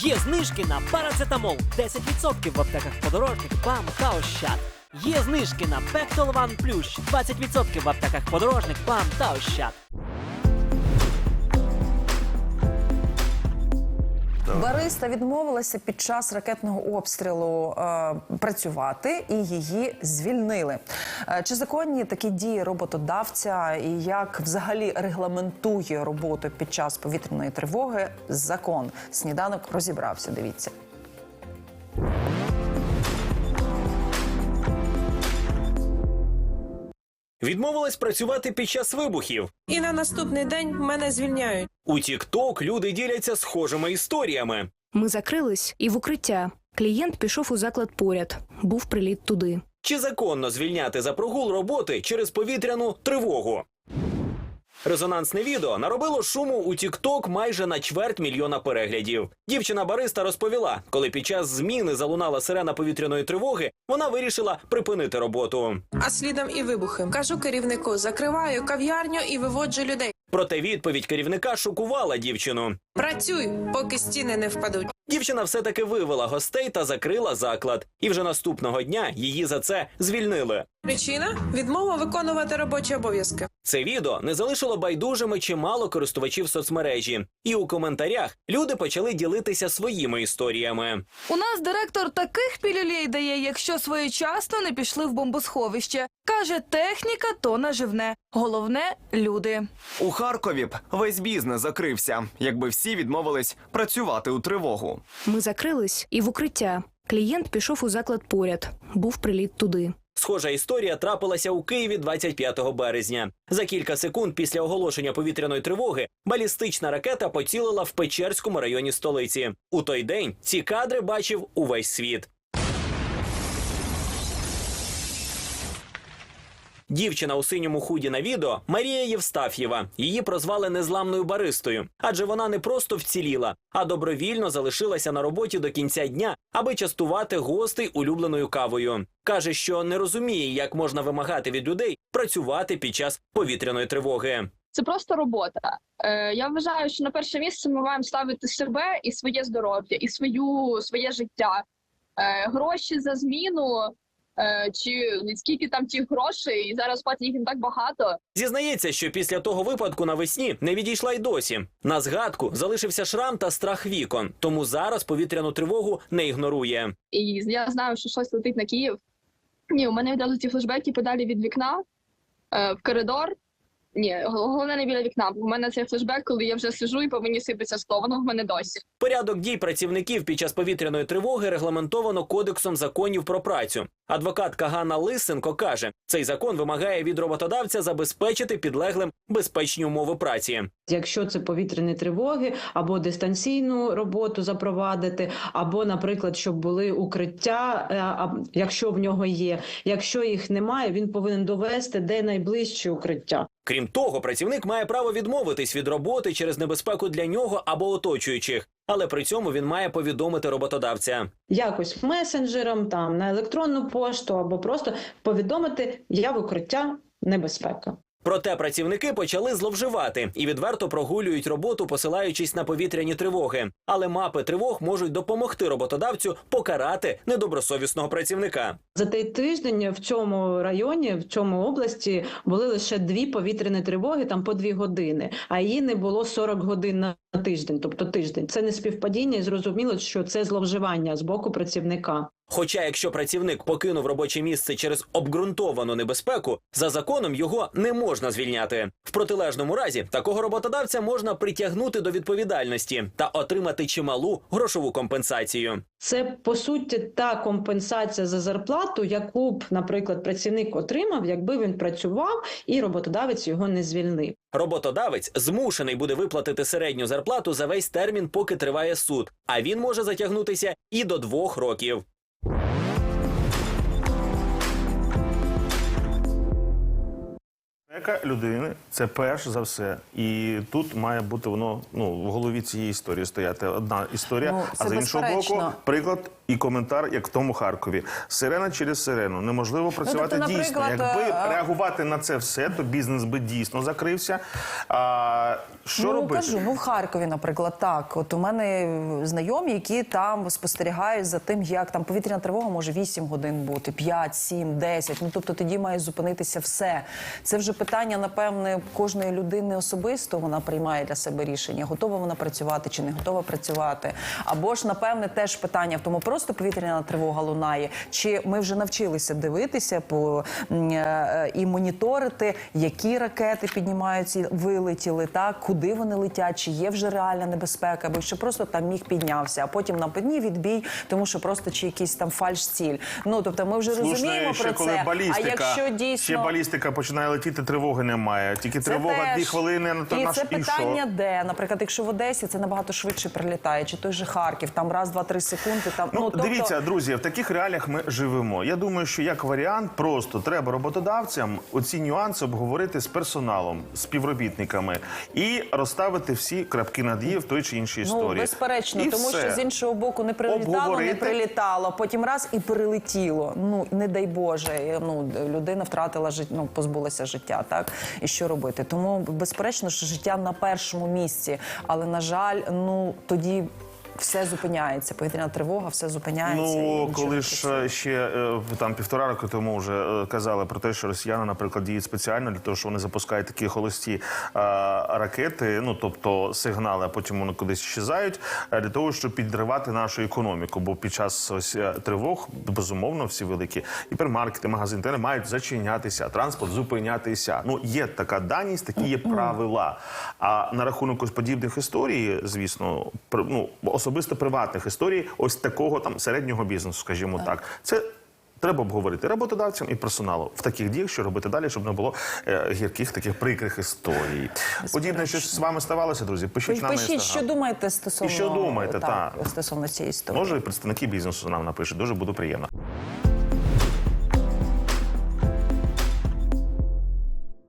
Є знижки на парацетамол 10% в аптеках подорожник, БАМ та Ощад. Є знижки на Пектолван Плющ 20% в аптеках подорожник, БАМ та Ощад. Бариста відмовилася під час ракетного обстрілу е, працювати і її звільнили. Е, чи законні такі дії роботодавця і як взагалі регламентує роботу під час повітряної тривоги закон? Сніданок розібрався. Дивіться. Відмовилась працювати під час вибухів. І на наступний день мене звільняють. У TikTok люди діляться схожими історіями. Ми закрились і в укриття. Клієнт пішов у заклад поряд. Був приліт туди. Чи законно звільняти за прогул роботи через повітряну тривогу? Резонансне відео наробило шуму у TikTok майже на чверть мільйона переглядів. Дівчина Бариста розповіла, коли під час зміни залунала сирена повітряної тривоги, вона вирішила припинити роботу. А слідом і вибухи. Кажу керівнику, закриваю кав'ярню і виводжу людей. Проте відповідь керівника шокувала дівчину. Працюй, поки стіни не впадуть. Дівчина все-таки вивела гостей та закрила заклад. І вже наступного дня її за це звільнили. Причина відмова виконувати робочі обов'язки. Це відео не залишило байдужими чимало користувачів соцмережі, і у коментарях люди почали ділитися своїми історіями. У нас директор таких пілюлей дає, якщо своєчасно не пішли в бомбосховище. Каже, техніка то наживне. Головне люди. У Харкові б весь бізнес закрився, якби всі відмовились працювати у тривогу. Ми закрились і в укриття. Клієнт пішов у заклад поряд. Був приліт туди. Схожа історія трапилася у Києві 25 березня. За кілька секунд після оголошення повітряної тривоги балістична ракета поцілила в Печерському районі столиці. У той день ці кадри бачив увесь світ. Дівчина у синьому худі на відео Марія Євстаф'єва. Її прозвали незламною баристою, адже вона не просто вціліла, а добровільно залишилася на роботі до кінця дня, аби частувати гостей улюбленою кавою. каже, що не розуміє, як можна вимагати від людей працювати під час повітряної тривоги. це просто робота. Е, я вважаю, що на перше місце ми маємо ставити себе і своє здоров'я, і свою своє життя. Е, гроші за зміну. Е, Чи скільки там тих грошей, і зараз платять їх не так багато. Зізнається, що після того випадку навесні не відійшла й досі. На згадку залишився шрам та страх вікон, тому зараз повітряну тривогу не ігнорує. І я знаю, що щось летить на Київ. Ні, у мене відразу ці флешбеки подалі від вікна е, в коридор. Ні, головне не біля вікна. У мене цей флешбек, коли я вже сижу і по мені сипеться скло, воно в мене досі. Порядок дій працівників під час повітряної тривоги регламентовано кодексом законів про працю. Адвокатка Ганна Лисенко каже, цей закон вимагає від роботодавця забезпечити підлеглим безпечні умови праці. Якщо це повітряні тривоги, або дистанційну роботу запровадити, або, наприклад, щоб були укриття, е, а якщо в нього є. Якщо їх немає, він повинен довести де найближче укриття. Крім того, працівник має право відмовитись від роботи через небезпеку для нього або оточуючих, але при цьому він має повідомити роботодавця. Якось месенджером, там на електронну пошту, або просто повідомити я в укриття небезпека. Проте працівники почали зловживати і відверто прогулюють роботу, посилаючись на повітряні тривоги. Але мапи тривог можуть допомогти роботодавцю покарати недобросовісного працівника. За той тиждень в цьому районі, в цьому області, були лише дві повітряні тривоги, там по дві години, а її не було 40 годин на тиждень, тобто тиждень. Це не співпадіння, і зрозуміло, що це зловживання з боку працівника. Хоча, якщо працівник покинув робоче місце через обґрунтовану небезпеку, за законом його не можна звільняти. В протилежному разі такого роботодавця можна притягнути до відповідальності та отримати чималу грошову компенсацію. Це по суті та компенсація за зарплату, яку б, наприклад, працівник отримав, якби він працював і роботодавець його не звільнив. Роботодавець змушений буде виплатити середню зарплату за весь термін, поки триває суд, а він може затягнутися і до двох років. Безпека людини це перш за все. І тут має бути воно ну в голові цієї історії стояти одна історія, Ну, а з іншого безперечно. боку, приклад і коментар, як в тому Харкові. Сирена через сирену. Неможливо працювати тобто, дійсно. Якби е, реагувати на це все, то бізнес би дійсно закрився. А що ну, робити? кажу, ну в Харкові, наприклад, так. От у мене знайомі, які там спостерігають за тим, як там повітряна тривога може 8 годин бути, 5, 7, 10. Ну тобто тоді має зупинитися все. Це вже питання, напевне, кожної людини особисто вона приймає для себе рішення, готова вона працювати чи не готова працювати. Або ж, напевне, теж питання в тому, просто повітряна тривога лунає, чи ми вже навчилися дивитися по е, і моніторити, які ракети піднімаються, вилетіли, так куди вони летять, чи є вже реальна небезпека, або що просто там міг піднявся, а потім на подні відбій, тому що просто чи якийсь там фальш-ціль. Ну тобто, ми вже Слушно, розуміємо ще про коли це. а якщо дійсно ще балістика починає летіти, тривоги немає. Тільки це тривога теж. дві хвилини на то і наш це питання, що? де, наприклад, якщо в Одесі це набагато швидше прилітає, чи той же Харків, там раз, два, три секунди. Там Ну, тобто, дивіться, друзі, в таких реаліях ми живемо. Я думаю, що як варіант, просто треба роботодавцям оці нюанси обговорити з персоналом, співробітниками і розставити всі крапки над «і» в той чи іншій Ну, історії. безперечно, І тому все. що з іншого боку не прилітало, не прилітало, потім раз і прилетіло. Ну не дай Боже, ну людина втратила життя, ну позбулася життя, так і що робити? Тому безперечно, що життя на першому місці, але на жаль, ну тоді. Все зупиняється, повітряна тривога, все зупиняється. Ну, коли ж е, ще е, там півтора року тому вже е, казали про те, що росіяни, наприклад, діють спеціально для того, що вони запускають такі холості е, ракети, ну тобто сигнали, а потім вони кудись щезають, для того, щоб підривати нашу економіку. Бо під час ось тривог, безумовно, всі великі гіпермаркети, магазини мають зачинятися, транспорт зупинятися. Ну є така даність, такі є правила. А на рахунок ось подібних історій, звісно, ну особисто приватних історій, ось такого там середнього бізнесу, скажімо так, це. Треба обговорити роботодавцям і персоналу в таких діях, що робити далі, щоб не було е, гірких таких прикрих історій. Подібне, що з вами ставалося, друзі. Пишіть нам на Пишіть, що думаєте стосовно І що думаєте, та, та. стосовно цієї історії. Може, і представники бізнесу нам напишуть. Дуже буде приємно.